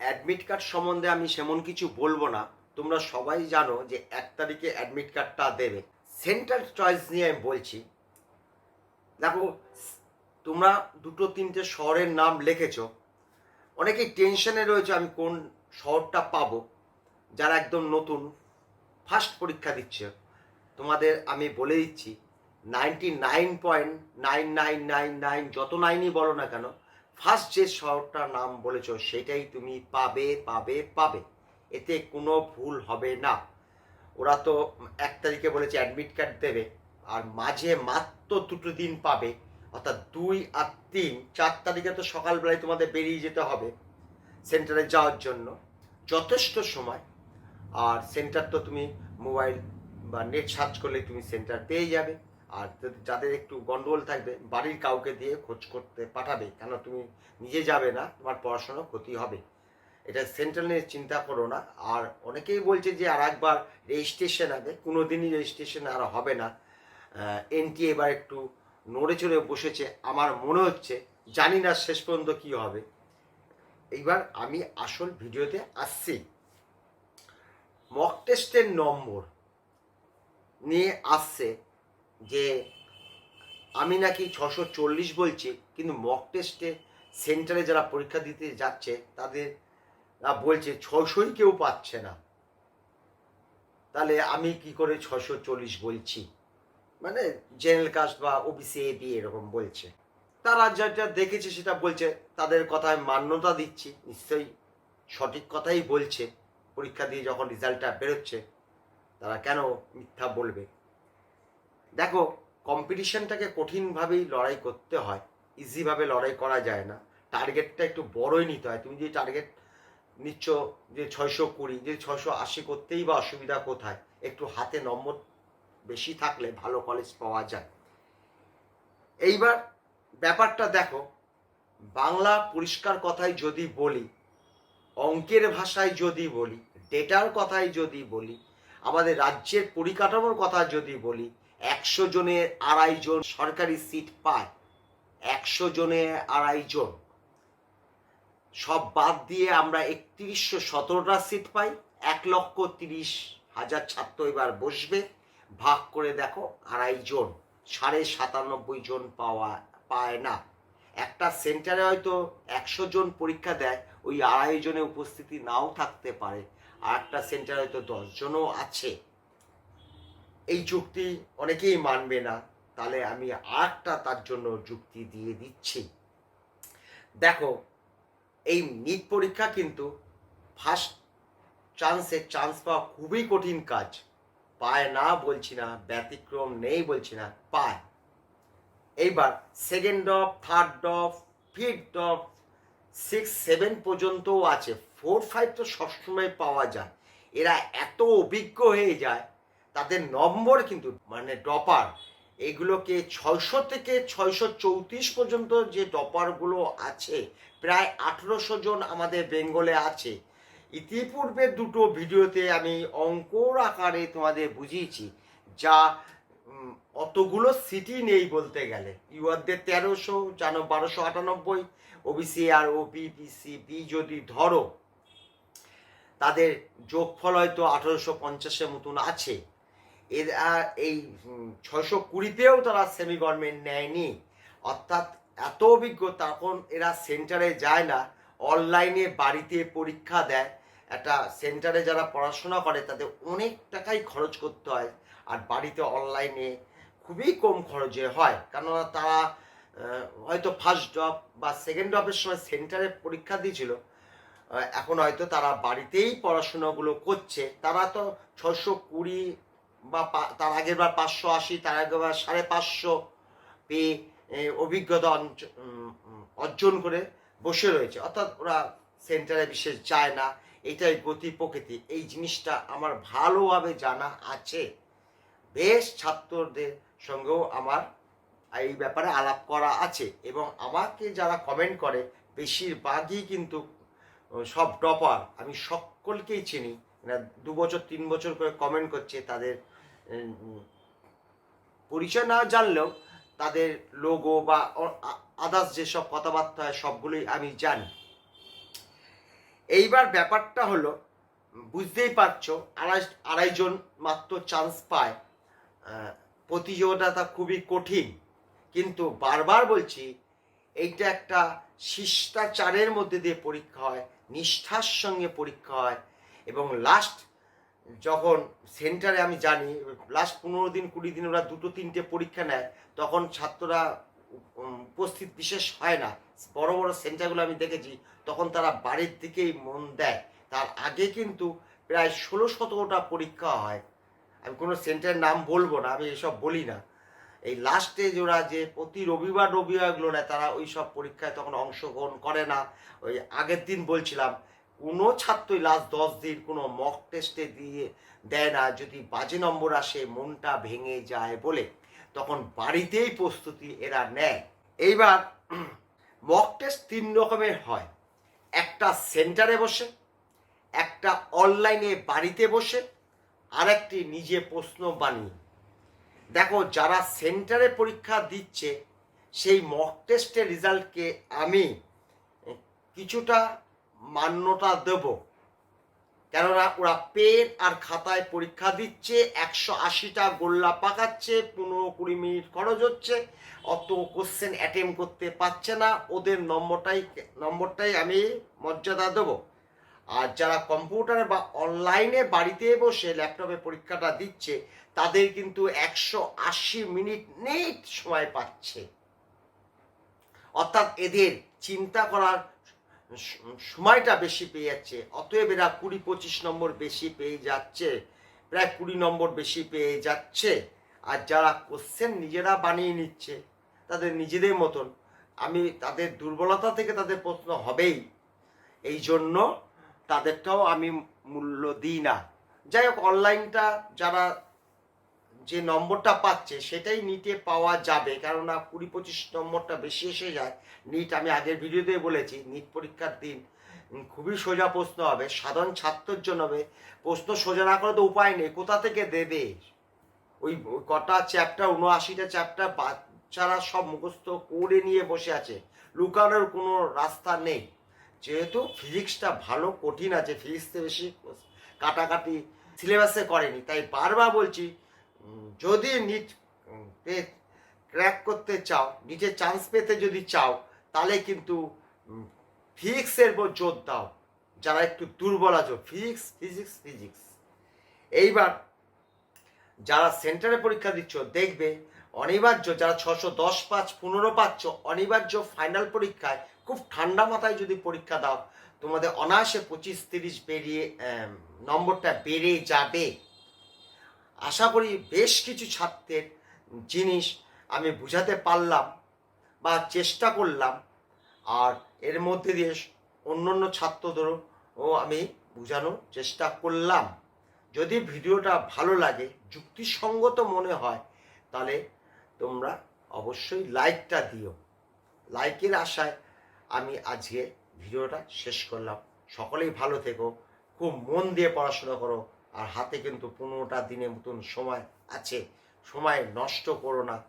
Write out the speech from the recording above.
Admit card সম্বন্ধে আমি সেমন কিছু বলব না। তোমরা সবাই জানো যে এক তারিখে অ্যাডমিট কার্ডটা দেবে। সেন্ট্রাল চয়েস নিয়ে আমি বলছি। দেখো, তোমরা দুটো তিনটে শহরের নাম লিখেছো। অনেকেই টেনশনে রয়েছে আমি কোন শহরটা পাবো। যারা একদম নতুন ফার্স্ট পরীক্ষা দিচ্ছে। তোমাদের আমি বলে দিচ্ছি ninety nine point nine nine nine nine যত নাইনই বলো না কেন ফার্স্ট যে শহরটার নাম বলেছ, সেটাই তুমি পাবে পাবে পাবে। এতে কোনো ভুল হবে না। ওরা তো এক তারিখে বলেছে অ্যাডমিট কার্ড দেবে, আর মাঝে মাত্র দুটো দিন পাবে। অর্থাৎ দুই আর তিন, চার তারিখে তো সকালবেলায় তোমাদের বেরিয়ে যেতে হবে সেন্টারে যাওয়ার জন্য। যথেষ্ট সময়। আর সেন্টার তো তুমি মোবাইল বা নেট সার্চ করলে তুমি সেন্টার পেয়ে যাবে। আর যাদের একটু গন্ডগোল থাকবে, বাড়ির কাউকে দিয়ে খোঁজ করতে পাঠাবে, কেন তুমি নিজে যাবে না, তোমার পড়াশোনার ক্ষতি হবে। এটা সেন্ট্রাল নিয়ে চিন্তা করো না। আর অনেকেই বলছে যে আর একবার রেজিস্ট্রেশন আগে কোনো দিনই রেজিস্ট্রেশন আর হবে না। এনটি এবার একটু নড়ে চড়ে বসেছে। আমার মনে হচ্ছে, জানি না শেষ পর্যন্ত কী হবে। এইবার আমি আসল ভিডিওতে আসছি। মক টেস্টের নম্বর নিয়ে আসছে। যে আমি নাকি ছশো চল্লিশ বলছি, কিন্তু মক টেস্টে সেন্টারে যারা পরীক্ষা দিতে যাচ্ছে, তাদের বলছে ছশোই কেউ পাচ্ছে না। তাহলে আমি কি করে ছশো চল্লিশ বলছি? মানে জেনারেল কাস্ট বা ওবিসি এ বি এরকম বলছে। তারা যেটা দেখেছে সেটা বলছে, তাদের কথায় মান্যতা দিচ্ছি, নিশ্চয়ই সঠিক কথাই বলছে। পরীক্ষা দিয়ে যখন রেজাল্টটা বেরোচ্ছে, তারা কেন মিথ্যা বলবে? দেখো কম্পিটিশনটাকে কঠিনভাবেই লড়াই করতে হয়। ইজিভাবে লড়াই করা যায় না। টার্গেটটা একটু বড়ই নিতে হয়। তুমি যে টার্গেট নিচ্ছ যে ছয়শো কুড়ি, যে ছয়শো আশি করতেই বা অসুবিধা কোথায়, একটু হাতে নম্বর বেশি থাকলে ভালো কলেজ পাওয়া যায়। এইবার ব্যাপারটা দেখো, বাংলা পরিষ্কার কথায় যদি বলি, অঙ্কের ভাষায় যদি বলি ডেটার কথায় যদি বলি, আমাদের রাজ্যের পরিকাঠামোর কথা যদি বলি একশো জনে আড়াই জন সরকারি সিট পায়। একশো জনে আড়াই জন। সব বাদ দিয়ে আমরা একত্রিশশো সতেরোটা সিট পাই। এক লক্ষ তিরিশ হাজার ছাত্র এবার বসবে। ভাগ করে দেখো, আড়াই জন। সাড়ে সাতানব্বই জন পাওয়া, পায় না। একটা সেন্টারে হয়তো একশো জন পরীক্ষা দেয়, ওই আড়াই জনে উপস্থিতি নাও থাকতে পারে। আর একটা সেন্টারে হয়তো দশজনও আছে। এই যুক্তি অনেকেই মানবে না। তাহলে আমি আরেকটা তার জন্য যুক্তি দিয়ে দিচ্ছি। দেখো, এই নিট পরীক্ষা কিন্তু ফার্স্ট চান্সে চান্স পাওয়া খুবই কঠিন কাজ। পায় না বলছি না, ব্যতিক্রম নেই বলছি না, পায়। এইবার second depth third depth fifth depth six seven পর্যন্তও আছে। ফোর ফাইভ তো সবসময় পাওয়া যায়। এরা এত অভিজ্ঞ হয়ে যায় তাদের নম্বর কিন্তু মানে ডপার, এগুলোকে ছয়শো থেকে ছয়শো চৌত্রিশ পর্যন্ত যে ডপারগুলো আছে, প্রায় আঠেরোশো জন আমাদের বেঙ্গলে আছে। ইতিপূর্বে দুটো ভিডিওতে আমি অঙ্কর আকারে তোমাদের বুঝিয়েছি, যা অতগুলো সিটি নেই বলতে গেলে। ইউআরদের তেরোশো, জানো, বারোশো আটানব্বই, ওবিসি আর ওবিপিসি বি যদি ধরো, তাদের যোগফল হয়তো আঠারোশো পঞ্চাশের মতন আছে। এরা এই ছয়শো কুড়িতেও তারা সেমি গভর্নমেন্ট নেয়নি। অর্থাৎ এত অভিজ্ঞ তখন এরা সেন্টারে যায় না অনলাইনে বাড়িতে পরীক্ষা দেয়। একটা সেন্টারে যারা পড়াশোনা করে, তাদের অনেক টাকাই খরচ করতে হয়। আর বাড়িতে অনলাইনে খুবই কম খরচে হয়। কেননা তারা হয়তো ফার্স্ট ড্রপ বা সেকেন্ড ড্রপের সময় সেন্টারে পরীক্ষা দিয়েছিল। এখন হয়তো তারা বাড়িতেই পড়াশোনাগুলো করছে। তারা তো ছশো কুড়ি বা তার আগের বার পাঁচশো আশি, তার আগের বার সাড়ে পাঁচশো পেয়ে অভিজ্ঞতা অর্জন করে বসে রয়েছে। অর্থাৎ ওরা সেন্টারে বিশেষ যায় না। এটাই গতি প্রকৃতি। এই জিনিসটা আমার ভালোভাবে জানা আছে। বেশ ছাত্রদের সঙ্গেও আমার এই ব্যাপারে আলাপ করা আছে এবং আমাকে যারা কমেন্ট করে, বেশিরভাগই কিন্তু সব টপার আমি সকলকেই চিনি। দু বছর, তিন বছর করে কমেন্ট করছে তাদের পরিচয় না জানলেও তাদের লোগো বা আদার্স যেসব কথাবার্তা হয় সবগুলোই আমি জানি। এইবার ব্যাপারটা হলো, বুঝতেই পারছ, আড়াই আড়াইজন মাত্র চান্স পায়। প্রতিযোগিতাটা খুবই কঠিন। কিন্তু বারবার বলছি, এইটা একটা শিষ্টাচারের মধ্যে দিয়ে পরীক্ষা হয়, নিষ্ঠার সঙ্গে পরীক্ষা হয় এবং লাস্ট যখন সেন্টারে আমি জানি লাস্ট পনেরো দিন, কুড়ি দিন ওরা দুটো, তিনটে পরীক্ষা নেয়, তখন ছাত্ররা উপস্থিত বিশেষ হয় না। বড় বড় সেন্টারগুলো আমি দেখেছি, তখন তারা বাড়ির দিকেই মন দেয়। তার আগে কিন্তু প্রায় ষোলো সতেরোটা পরীক্ষা হয়। আমি কোনো সেন্টারের নাম বলব না, আমি এসব বলি না। এই লাস্টে ওরা যে প্রতি রবিবার রবিবারগুলো নেয়, তারা ওই সব পরীক্ষায় তখন অংশগ্রহণ করে না। ওই আগের দিন বলছিলাম কোনো ছাত্রই লাস্ট দশ দিন কোনো মক টেস্টে দিয়ে দেয় না। যদি বাজে নম্বর আসে, মনটা ভেঙে যায় বলে, তখন বাড়িতেই প্রস্তুতি এরা নেয়। এইবার মক টেস্ট তিন রকমের হয়। একটা সেন্টারে বসে, একটা অনলাইনে বাড়িতে বসে, আরেকটি নিজে প্রশ্ন বানিয়ে। দেখো, যারা সেন্টারে পরীক্ষা দিচ্ছে, সেই মক টেস্টের রেজাল্টকে আমি কিছুটা মান্যতা দেব। কেননা ওরা পেন আর খাতায় পরীক্ষা দিচ্ছে, একশো আশিটা গোল্লা পাকাচ্ছে, পনেরো কুড়ি মিনিট খরচ হচ্ছে, অত কোশ্চেন অ্যাটেম্প করতে পারছে না। ওদের নম্বরটাই নম্বরটাই আমি মর্যাদা দেবো। আর যারা কম্পিউটারে বা অনলাইনে বাড়িতে বসে ল্যাপটপে পরীক্ষাটা দিচ্ছে, তাদের কিন্তু একশো আশি মিনিট নেট সময় পাচ্ছে। অর্থাৎ এদের চিন্তা করার সময়টা বেশি পেয়ে যাচ্ছে। অতএব এরা কুড়ি পঁচিশ নম্বর বেশি পেয়ে যাচ্ছে। প্রায় কুড়ি নম্বর বেশি পেয়ে যাচ্ছে। আর যারা কোশ্চেন নিজেরা বানিয়ে নিচ্ছে, তাদের নিজেদের মতন, আমি তাদের দুর্বলতা থেকে তাদের প্রশ্ন হবেই। এই জন্য তাদেরটাও আমি মূল্য দিই না। যাই হোক অনলাইনটা যারা যে নম্বরটা পাচ্ছে সেটাই নিটে পাওয়া যাবে। কেননা কুড়ি পঁচিশ নম্বরটা বেশি এসে যায় নিট আমি আগের ভিডিওতে বলেছি নিট পরীক্ষার দিন। খুবই সোজা প্রশ্ন হবে, সাধারণ ছাত্রের জন্য হবে। প্রশ্ন সোজা না করে তো উপায় নেই, কোথা থেকে দেবে? ওই কটা চ্যাপ্টার উনআশিটা চ্যাপ্টার বাচ্চারা সব মুখস্থ করে নিয়ে বসে আছে। লুকানোর কোনো রাস্তা নেই। যেহেতু ফিজিক্সটা ভালো কঠিন আছে ফিজিক্সতে বেশি কাটাকাটি সিলেবাসে করেনি, তাই বারবার বলছি যদি নিট ক্র্যাক করতে চাও নিচে চান্স পেতে যদি চাও, তাহলে কিন্তু ফিজিক্সের উপর জোর দাও। যারা একটু দুর্বল আছো, ফিজিক্স ফিজিক্স ফিজিক্স। এইবার যারা সেন্টারে পরীক্ষা দিচ্ছ, দেখবে অনিবার্য যারা ছশো দশ পাঁচ পনেরো পাচ্ছ, অনিবার্য ফাইনাল পরীক্ষায় খুব ঠান্ডা মাথায় যদি পরীক্ষা দাও, তোমাদের অনায়াসে পঁচিশ তিরিশ বেরিয়ে নম্বরটা বেড়ে যাবে। আশা করি বেশ কিছু ছাত্রের জিনিস আমি বুঝাতে পারলাম বা চেষ্টা করলাম। আর এর মধ্যে দিয়ে অন্য অন্য ছাত্রদেরও আমি বোঝানোর চেষ্টা করলাম। যদি ভিডিওটা ভালো লাগে, যুক্তিসঙ্গত মনে হয়, তাহলে তোমরা অবশ্যই লাইকটা দিও। লাইকের আশায় আমি আজকে ভিডিওটা শেষ করলাম। সকলেই ভালো থেকো, খুব মন দিয়ে পড়াশোনা করো। আর হাতে কিন্তু পনেরোটা দিনের মতন সময় আছে। সময় নষ্ট করো না।